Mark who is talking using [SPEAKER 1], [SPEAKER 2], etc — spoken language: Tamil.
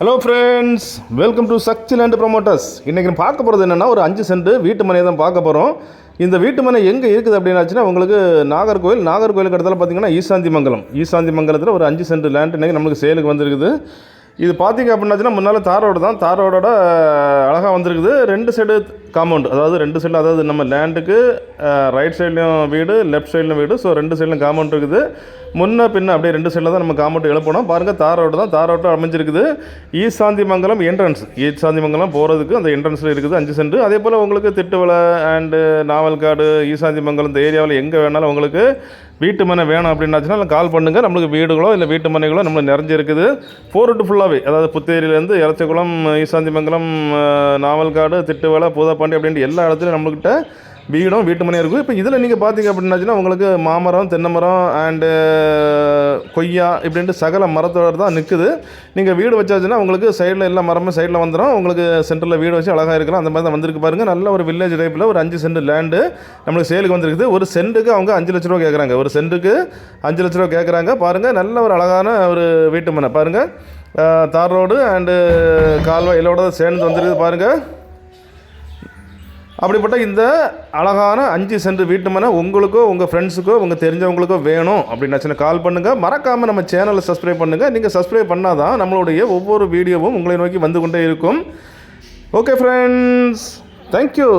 [SPEAKER 1] Hello friends welcome to Sakthi land promoters இன்றைக்கி நம்ம பார்க்க போகிறது என்னென்னா ஒரு அஞ்சு சென்ட் வீட்டு மனையை தான் பார்க்க போகிறோம் இந்த வீட்டு மனை எங்கே இருக்குது அப்படின்னாச்சுன்னா உங்களுக்கு நாகர்கோவில் நாகர்கோவிலுக்கு இடத்துல பார்த்தீங்கன்னா ஈசாந்தி மங்கலம். ஈசாந்தி மங்கலத்தில் ஒரு அஞ்சு சென்ட் லேண்ட் இன்றைக்கி நம்மளுக்கு சேலுக்கு வந்திருக்குது. இது பார்த்தீங்க அப்படின்னாச்சுன்னா முன்னால் தாரோடு தான். தாரோடோட அழகாக வந்திருக்குது. ரெண்டு சைடு காம்பவுண்ட் அதாவது ரெண்டு சைடில் அதாவது நம்ம லேண்டுக்கு ரைட் சைட்லேயும் வீடு லெஃப்ட் சைட்லையும் வீடு. ஸோ ரெண்டு சைட்லையும் காம்பவுண்ட் இருக்குது. முன்ன பின்ன அப்படியே ரெண்டு சைடில் தான் நம்ம காம்பவுண்ட் எழுப்பணும். பாருங்கள் தார் ரோடு தான். தார் ரோட்டு அமைஞ்சிருக்குது. ஈசாந்தி மங்கலம் என்ட்ரன்ஸ் ஈசாந்தி மங்கலம் போகிறதுக்கு அந்த என்ட்ரன்ஸில் இருக்குது அஞ்சு சென்ட் அதே போல் உங்களுக்கு திட்டுவலை அண்டு நாவல்காடு ஈசாந்தி மங்கலம் இந்த ஏரியாவில் எங்கே வேணாலும் உங்களுக்கு வீட்டு மனை வேணும் அப்படின்னாச்சுன்னா கால் பண்ணுங்கள் நம்மளுக்கு வீடுகளோ இல்லை வீட்டு மனைகளோ நம்மளுக்கு நிறைஞ்சிருக்குது. ஃபோர் ரூட்டு ஃபுல்லாகவே அதாவது புத்தேரியிலேருந்து இறச்சகுளம் ஈசாந்தி மங்கலம் நாவல்காடு திட்டுவலை பண்ணி அப்படின்ட்டு எல்லா இடத்துலையும் நம்மக்கிட்ட வீடும் வீட்டு மனையும் இருக்கும். இப்போ இதில் நீங்கள் பார்த்தீங்க அப்படின்னாச்சுன்னா உங்களுக்கு மாமரம் தென்னை மரம் அண்டு கொய்யா இப்படின்ட்டு சகல மரத்தோடு தான் நிற்குது நீங்கள் வீடு வச்சாச்சுன்னா உங்களுக்கு சைடில் எல்லா மரமும் சைடில் வந்துடும் உங்களுக்கு சென்டரில் வீடு வச்சு அழகாக இருக்கலாம். அந்த மாதிரி தான் வந்திருக்கு பாருங்கள் நல்ல ஒரு வில்லேஜ் டைப்பில் ஒரு அஞ்சு சென்ட் லேண்டு நம்மளுக்கு சேலுக்கு வந்திருக்குது. ஒரு சென்ட்டுக்கு அவங்க அஞ்சு லட்ச ரூபா கேட்குறாங்க ஒரு சென்ட்டுக்கு அஞ்சு லட்ச ரூபா கேட்குறாங்க பாருங்கள் நல்ல ஒரு அழகான ஒரு வீட்டு மனை. பாருங்கள் தார் ரோடு அண்டு கால்வாய் எல்லோட சேர்ந்து வந்துருக்குது பாருங்கள் அப்படிப்பட்ட இந்த அழகான அஞ்சு சென்ட் வீட்டு மனை உங்களுக்கோ உங்கள் ஃப்ரெண்ட்ஸுக்கோ உங்கள் தெரிஞ்சவங்களுக்கோ வேணும் அப்படின்னாச்சுன்னா கால் பண்ணுங்கள் மறக்காமல் நம்ம சேனலை சப்ஸ்கிரைப் பண்ணுங்கள் நீங்கள் சப்ஸ்கிரைப் பண்ணால் தான் நம்மளுடைய ஒவ்வொரு வீடியோவும் உங்களை நோக்கி வந்து கொண்டே இருக்கும். Okay friends thank you